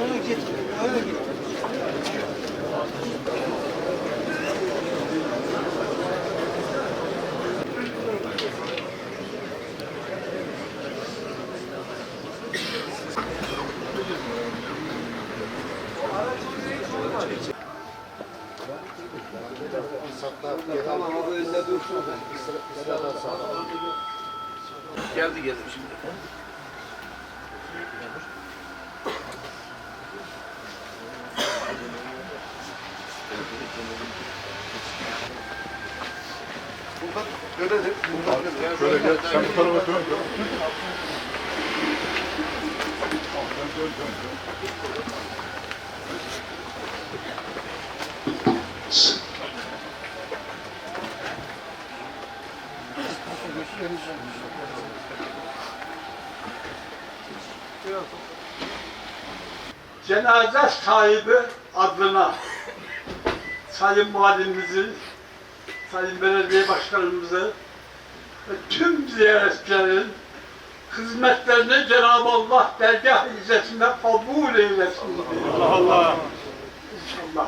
Öyle git, öyle git. Geldi geldi şimdi. Şöyle gel, sen bu tarafa dön. dön. Cenaze sahibi adına Sayın Valimizi, Sayın Belediye Başkanımızı ve tüm ziyaretçilerin hizmetlerini Cenab-ı Allah dergah izzetinde kabul eylesin. Allah Allah. İnşallah.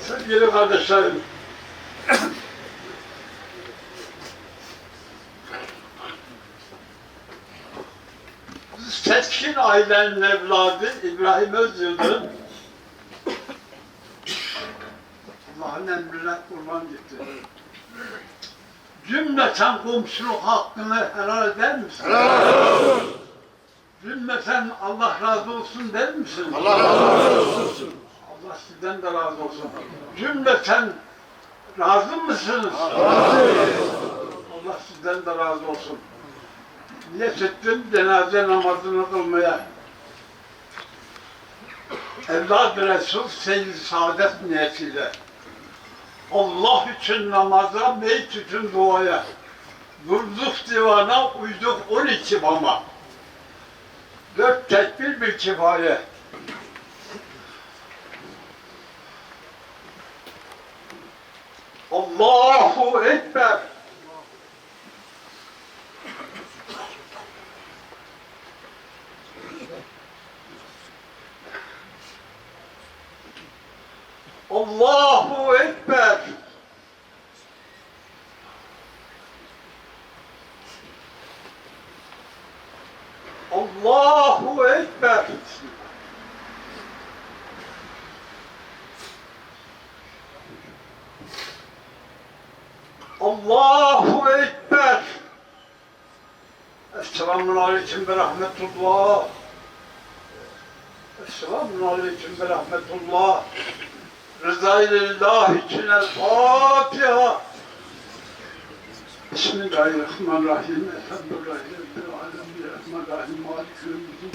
Sevgili kardeşlerim, Seçkin ailenin evladı İbrahim Özyıldırım Allah'ın emrine kurban gitti. Cümleten komşuluk hakkını helal eder misin? Helal Cümleten Allah razı olsun der misin? Allah razı olsun. Allah sizden de razı olsun. Cümleten razı mısınız? Razı. Allah sizden de razı olsun niyet ettim cenaze namazını kılmaya. Evlad Resul Seyyid Saadet niyetiyle. Allah için namaza, meyt için duaya. Durduk divana, uyduk 12 bama. Dört tekbir bir kifaye. Allahu Ekber. Allahu Ekber. Allahu Ekber. Allahu Ekber. Esselamun Aleyküm ve Rahmetullah. Esselamun Aleyküm ve Rahmetullah. Rızayı lillah için el Fatiha. Bismillahirrahmanirrahim. Elhamdülillahi Rabbil alemin. Rahmanirrahim. Malik yevmiddin.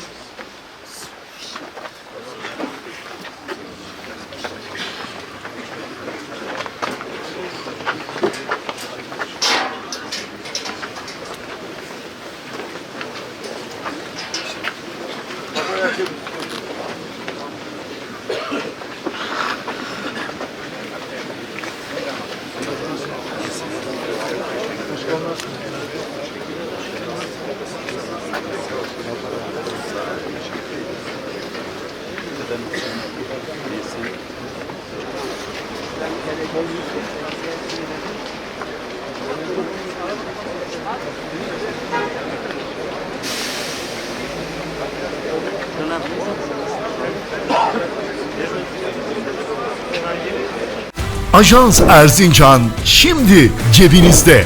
Ajans Erzincan şimdi cebinizde.